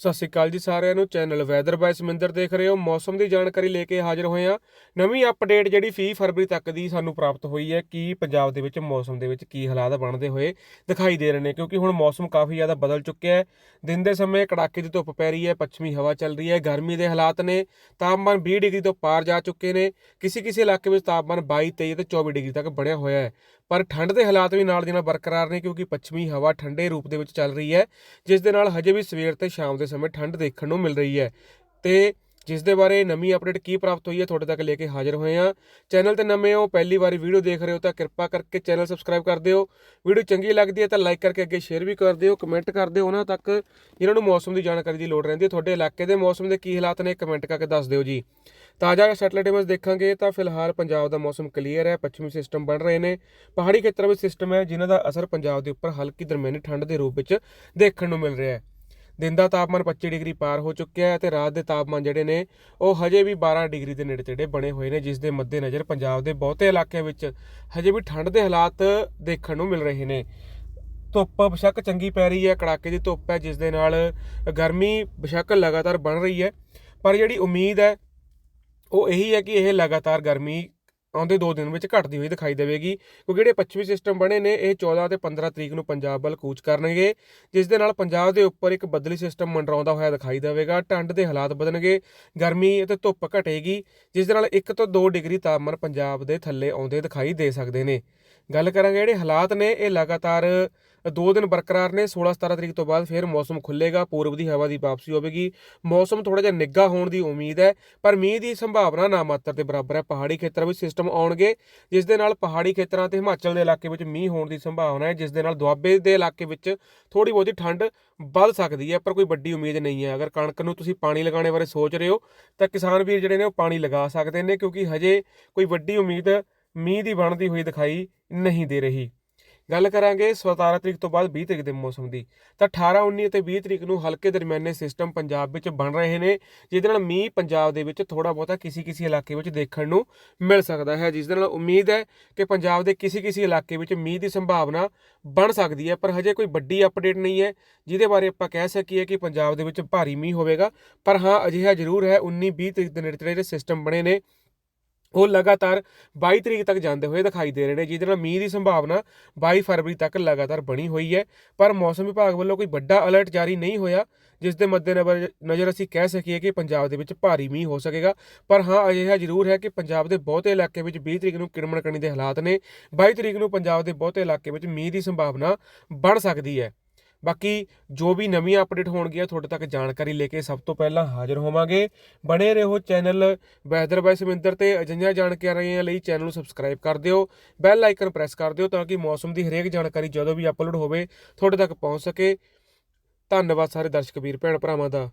ਸਤਿ ਸ਼੍ਰੀ ਅਕਾਲ ਜੀ ਸਾਰਿਆਂ ਨੂੰ। ਚੈਨਲ ਵੈਦਰ ਬਾਈ ਸਮਿੰਦਰ ਦੇਖ ਰਹੇ ਹੋ। ਮੌਸਮ ਦੀ ਜਾਣਕਾਰੀ ਲੈ ਕੇ ਹਾਜ਼ਰ ਹੋਏ ਆ ਨਵੀਂ ਅਪਡੇਟ ਜਿਹੜੀ 20 ਫਰਵਰੀ ਤੱਕ ਦੀ ਸਾਨੂੰ ਪ੍ਰਾਪਤ ਹੋਈ ਹੈ ਕਿ ਪੰਜਾਬ ਦੇ ਵਿੱਚ ਮੌਸਮ ਦੇ ਵਿੱਚ ਕੀ ਹਾਲਾਤ ਬਣਦੇ ਹੋਏ ਦਿਖਾਈ ਦੇ ਰਹੇ ਨੇ, ਕਿਉਂਕਿ ਹੁਣ ਮੌਸਮ ਕਾਫੀ ਜ਼ਿਆਦਾ ਬਦਲ ਚੁੱਕਿਆ ਹੈ। ਦਿਨ ਦੇ ਸਮੇਂ ਕੜਾਕੇ ਦੀ ਧੁੱਪ ਪੈ ਰਹੀ ਹੈ, ਪੱਛਮੀ ਹਵਾ ਚੱਲ ਰਹੀ ਹੈ, ਗਰਮੀ ਦੇ ਹਾਲਾਤ ਨੇ। ਤਾਪਮਾਨ 20 ਡਿਗਰੀ ਤੋਂ ਪਾਰ ਜਾ ਚੁੱਕੇ ਨੇ। ਕਿਸੇ ਕਿਸੇ ਇਲਾਕੇ ਵਿੱਚ ਤਾਪਮਾਨ 22 23 ਤੇ 24 ਡਿਗਰੀ ਤੱਕ ਬਣਿਆ ਹੋਇਆ ਹੈ। ਪਰ ਠੰਡ ਦੇ ਹਾਲਾਤ ਵੀ ਨਾਲ ਦੀ ਨਾਲ ਬਰਕਰਾਰ ਨੇ, ਕਿਉਂਕਿ ਪੱਛਮੀ ਹਵਾ ਠੰਡੇ ਰੂਪ ਦੇ ਵਿੱਚ ਚੱਲ ਰਹੀ ਹੈ, ਜਿਸ ਦੇ ਨਾਲ ਹਜੇ ਵੀ ਸਵੇਰ ਤੇ ਸ਼ਾਮ ਦੇ ਸਮੇਂ ਠੰਡ ਦੇਖਣ ਨੂੰ ਮਿਲ ਰਹੀ ਹੈ। ਤੇ ਜਿਸ ਦੇ ਬਾਰੇ ਨਵੀਂ ਅਪਡੇਟ ਕੀ ਪ੍ਰਾਪਤ ਹੋਈ ਹੈ, ਤੁਹਾਡੇ ਤੱਕ ਲੈ ਕੇ ਹਾਜ਼ਰ ਹੋਏ ਹਾਂ। ਚੈਨਲ ਤੇ ਨਵੇਂ ਹੋ, ਪਹਿਲੀ ਵਾਰੀ ਵੀਡੀਓ ਦੇਖ ਰਹੇ ਹੋ ਤਾਂ ਕਿਰਪਾ ਕਰਕੇ ਚੈਨਲ ਸਬਸਕ੍ਰਾਈਬ ਕਰ ਦਿਓ। ਵੀਡੀਓ ਚੰਗੀ ਲੱਗਦੀ ਹੈ ਤਾਂ ਲਾਈਕ ਕਰਕੇ ਅੱਗੇ ਸ਼ੇਅਰ ਵੀ ਕਰ ਦਿਓ, ਕਮੈਂਟ ਕਰ ਦਿਓ। ਉਹਨਾਂ ਤੱਕ ਜਿਨ੍ਹਾਂ ਨੂੰ ਮੌਸਮ ਦੀ ਜਾਣਕਾਰੀ ਦੀ ਲੋੜ ਰਹਿੰਦੀ ਹੈ, ਤੁਹਾਡੇ ਇਲਾਕੇ ਦੇ ਮੌਸਮ ਦੇ ਕੀ ਹਾਲਾਤ ਨੇ, ਕਮੈਂਟ ਕਰਕੇ ਦੱਸ ਦਿਓ ਜੀ। ਤਾਜ਼ਾ ਸੈਟਲਾਈਟ ਇਮੇਜ ਦੇਖਾਂਗੇ ਤਾਂ ਫਿਲਹਾਲ ਪੰਜਾਬ ਦਾ ਮੌਸਮ ਕਲੀਅਰ ਹੈ, ਪੱਛਮੀ ਸਿਸਟਮ ਬਣ ਰਹੇ ਨੇ। ਪਹਾੜੀ ਖੇਤਰਾਂ ਵਿੱਚ ਸਿਸਟਮ ਹੈ, ਜਿਨ੍ਹਾਂ ਦਾ ਅਸਰ ਪੰਜਾਬ ਦੇ ਉੱਪਰ ਹਲਕੀ ਦਰਮਿਆਨੀ ਠੰਡ ਦੇ ਰੂਪ ਵਿੱਚ ਦੇਖਣ ਨੂੰ ਮਿਲ ਰਿਹਾ ਹੈ। ਦਿਨ ਦਾ ਤਾਪਮਾਨ 25 ਡਿਗਰੀ ਪਾਰ ਹੋ ਚੁੱਕਿਆ ਹੈ ਤੇ ਰਾਤ ਦੇ ਤਾਪਮਾਨ ਜਿਹੜੇ ਨੇ, ਉਹ ਹਜੇ ਵੀ 12 ਡਿਗਰੀ ਦੇ ਨੇੜੇ ਤੇੜੇ ਬਣੇ ਹੋਏ ਨੇ, ਜਿਸ ਦੇ ਮੱਦੇਨਜ਼ਰ ਪੰਜਾਬ ਦੇ ਬਹੁਤੇ ਇਲਾਕਿਆਂ ਵਿੱਚ ਹਜੇ ਵੀ ਠੰਡ ਦੇ ਹਾਲਾਤ ਦੇਖਣ ਨੂੰ ਮਿਲ ਰਹੇ ਨੇ। ਧੁੱਪ ਬੇਸ਼ੱਕ ਚੰਗੀ ਪੈ ਰਹੀ ਹੈ, ਕੜਾਕੇ ਦੀ ਧੁੱਪ ਹੈ, ਜਿਸ ਦੇ ਨਾਲ ਗਰਮੀ ਬੇਸ਼ੱਕ ਲਗਾਤਾਰ ਬਣ ਰਹੀ ਹੈ। ਪਰ ਜਿਹੜੀ ਉਮੀਦ ਹੈ, ਉਹ ਇਹੀ ਹੈ ਕਿ ਇਹ ਲਗਾਤਾਰ ਗਰਮੀ ਆਉਂਦੇ 2 ਦਿਨ ਵਿੱਚ ਘਟਦੀ ਹੋਈ ਦਿਖਾਈ ਦੇਵੇਗੀ, ਕਿਉਂਕਿ ਜਿਹੜੇ ਪੱਛਮੀ ਸਿਸਟਮ ਬਣੇ ਨੇ, ਇਹ 14 ਤੇ 15 ਤਰੀਕ ਨੂੰ ਪੰਜਾਬ ਵੱਲ ਕੂਚ ਕਰਨਗੇ, ਜਿਸ ਦੇ ਨਾਲ ਪੰਜਾਬ ਦੇ ਉੱਪਰ ਇੱਕ ਬੱਦਲੀ ਸਿਸਟਮ ਮੰਡਰਾਉਂਦਾ ਹੋਇਆ ਦਿਖਾਈ ਦੇਵੇਗਾ, ਠੰਡ ਦੇ ਹਾਲਾਤ ਬਦਲਣਗੇ, ਗਰਮੀ ਅਤੇ ਧੁੱਪ ਘਟੇਗੀ, ਜਿਸ ਦੇ ਨਾਲ 1 ਤੋਂ 2 ਡਿਗਰੀ ਤਾਪਮਾਨ ਪੰਜਾਬ ਦੇ ਥੱਲੇ ਆਉਂਦੇ ਦਿਖਾਈ ਦੇ ਸਕਦੇ ਨੇ। ਗੱਲ ਕਰਾਂਗੇ ਜਿਹੜੇ ਹਾਲਾਤ ਨੇ, ਇਹ ਲਗਾਤਾਰ ਦੋ ਦਿਨ ਬਰਕਰਾਰ ਨੇ 16 17 ਤਰੀਕ ਤੋਂ ਬਾਅਦ ਫਿਰ ਮੌਸਮ ਖੁੱਲੇਗਾ ਪੂਰਬ ਦੀ ਹਵਾ ਦੀ ਵਾਪਸੀ ਹੋਵੇਗੀ। ਮੌਸਮ ਥੋੜਾ ਜਿਹਾ ਨਿੱਘਾ ਹੋਣ ਦੀ ਉਮੀਦ ਹੈ, ਪਰ ਮੀਂਹ ਦੀ ਸੰਭਾਵਨਾ ਨਾ ਮਾਤਰ ਦੇ ਬਰਾਬਰ ਹੈ। ਪਹਾੜੀ ਖੇਤਰਾਂ ਵਿੱਚ ਸਿਸਟਮ ਆਉਣਗੇ, ਜਿਸ ਦੇ ਨਾਲ ਪਹਾੜੀ ਖੇਤਰਾਂ ਤੇ ਹਿਮਾਚਲ ਦੇ ਇਲਾਕੇ ਵਿੱਚ ਮੀਂਹ ਹੋਣ ਦੀ ਸੰਭਾਵਨਾ ਹੈ, ਜਿਸ ਦੇ ਨਾਲ ਦੁਆਬੇ ਦੇ ਇਲਾਕੇ ਵਿੱਚ ਥੋੜੀ ਬਹੁਤੀ ਠੰਡ ਵੱਧ ਸਕਦੀ ਹੈ, ਪਰ ਕੋਈ ਵੱਡੀ ਉਮੀਦ ਨਹੀਂ ਹੈ। ਅਗਰ ਕਣਕ ਨੂੰ ਤੁਸੀਂ ਪਾਣੀ ਲਗਾਉਣੇ ਬਾਰੇ ਸੋਚ ਰਹੇ ਹੋ, ਤਾਂ ਕਿਸਾਨ ਵੀਰ ਜਿਹੜੇ ਨੇ ਉਹ ਪਾਣੀ ਲਗਾ ਸਕਦੇ ਨੇ, ਕਿਉਂਕਿ ਹਜੇ ਕੋਈ ਵੱਡੀ ਉਮੀਦ ਮੀਂਹ ਦੀ ਬਣਦੀ ਹੋਈ ਦਿਖਾਈ ਨਹੀਂ ਦੇ ਰਹੀ। ਗੱਲ ਕਰਾਂਗੇ 17 ਤਰੀਕ ਤੋਂ ਬਾਅਦ 20 ਤਰੀਕ ਦੇ ਮੌਸਮ ਦੀ। ਤਾਂ 18 19 ਅਤੇ 20 ਤਰੀਕ ਨੂੰ ਹਲਕੇ ਦਰਮਿਆਨੇ ਸਿਸਟਮ ਪੰਜਾਬ ਵਿੱਚ ਬਣ ਰਹੇ ਨੇ, ਜਿਹਦੇ ਨਾਲ ਮੀਂਹ ਪੰਜਾਬ ਦੇ ਵਿੱਚ ਥੋੜਾ ਬਹੁਤਾ ਕਿਸੇ ਕਿਸੇ ਇਲਾਕੇ ਵਿੱਚ ਦੇਖਣ ਨੂੰ ਮਿਲ ਸਕਦਾ ਹੈ, ਜਿਸ ਦੇ ਨਾਲ ਉਮੀਦ ਹੈ ਕਿ ਪੰਜਾਬ ਦੇ ਕਿਸੇ ਕਿਸੇ ਇਲਾਕੇ ਵਿੱਚ ਮੀਂਹ ਦੀ ਸੰਭਾਵਨਾ ਬਣ ਸਕਦੀ ਹੈ, ਪਰ ਹਜੇ ਕੋਈ ਵੱਡੀ ਅਪਡੇਟ ਨਹੀਂ ਹੈ, ਜਿਹਦੇ ਬਾਰੇ ਆਪਾਂ ਕਹਿ ਸਕੀਏ ਕਿ ਪੰਜਾਬ ਦੇ ਵਿੱਚ ਭਾਰੀ ਮੀਂਹ ਹੋਵੇਗਾ। ਪਰ ਹਾਂ, ਅਜਿਹਾ ਜ਼ਰੂਰ ਹੈ 19 20 ਤਰੀਕ ਦੇ ਨੇੜੇ ਜਿਹੜੇ ਸਿਸਟਮ ਬਣੇ ਨੇ। ਉਹ ਲਗਾਤਾਰ 22 ਤਰੀਕ ਤੱਕ ਜਾਂਦੇ ਹੋਏ ਦਿਖਾਈ ਦੇ ਰਹੇ ਨੇ, ਜਿਹਦੇ ਨਾਲ ਮੀਂਹ ਦੀ ਸੰਭਾਵਨਾ 22 ਫਰਵਰੀ ਤੱਕ ਲਗਾਤਾਰ ਬਣੀ ਹੋਈ ਹੈ। ਪਰ ਮੌਸਮ ਵਿਭਾਗ ਵੱਲੋਂ ਕੋਈ ਵੱਡਾ ਅਲਰਟ ਜਾਰੀ ਨਹੀਂ ਹੋਇਆ, ਜਿਸ ਦੇ ਮੱਦੇਨਜ਼ਰ ਨਜ਼ਰ ਅਸੀਂ ਕਹਿ ਸਕੀਏ ਕਿ ਪੰਜਾਬ ਦੇ ਵਿੱਚ ਭਾਰੀ ਮੀਂਹ ਹੋ ਸਕੇਗਾ। ਪਰ ਹਾਂ, ਅਜਿਹਾ ਜ਼ਰੂਰ ਹੈ ਕਿ ਪੰਜਾਬ ਦੇ ਬਹੁਤੇ ਇਲਾਕੇ ਵਿੱਚ 20 ਤਰੀਕ ਨੂੰ ਕਿਰਮਣ ਕਰਨੀ ਦੇ ਹਾਲਾਤ ਨੇ। 22 ਤਰੀਕ ਨੂੰ ਪੰਜਾਬ ਦੇ ਬਹੁਤੇ ਇਲਾਕੇ ਵਿੱਚ ਮੀਂਹ ਦੀ ਸੰਭਾਵਨਾ ਬਣ ਸਕਦੀ ਹੈ। ਬਾਕੀ ਜੋ ਵੀ ਨਵੀਆਂ ਅਪਡੇਟ ਹੋਣਗੀਆਂ, ਤੁਹਾਡੇ ਤੱਕ ਜਾਣਕਾਰੀ ਲੈ ਕੇ ਸਭ ਤੋਂ ਪਹਿਲਾਂ ਹਾਜ਼ਰ ਹੋਵਾਂਗੇ। ਬਣੇ ਰਹੋ ਚੈਨਲ ਵੈਦਰ ਬਾਈ ਸਮਿੰਦਰ ਤੇ, ਅਜਿਹੀਆਂ ਜਾਣਕਾਰੀਆਂ ਲਈ ਚੈਨਲ ਨੂੰ ਸਬਸਕ੍ਰਾਈਬ ਕਰ ਦਿਓ, ਬੈਲ ਆਈਕਨ ਪ੍ਰੈਸ ਕਰ ਦਿਓ ਤਾਂ ਕਿ ਮੌਸਮ ਦੀ ਹਰੇਕ ਜਾਣਕਾਰੀ ਜਦੋਂ ਵੀ ਅਪਲੋਡ ਹੋਵੇ, ਤੁਹਾਡੇ ਤੱਕ ਪਹੁੰਚ ਸਕੇ। ਧੰਨਵਾਦ ਸਾਰੇ ਦਰਸ਼ਕ ਵੀਰ, ਭੈਣ ਭਰਾਵਾਂ ਦਾ।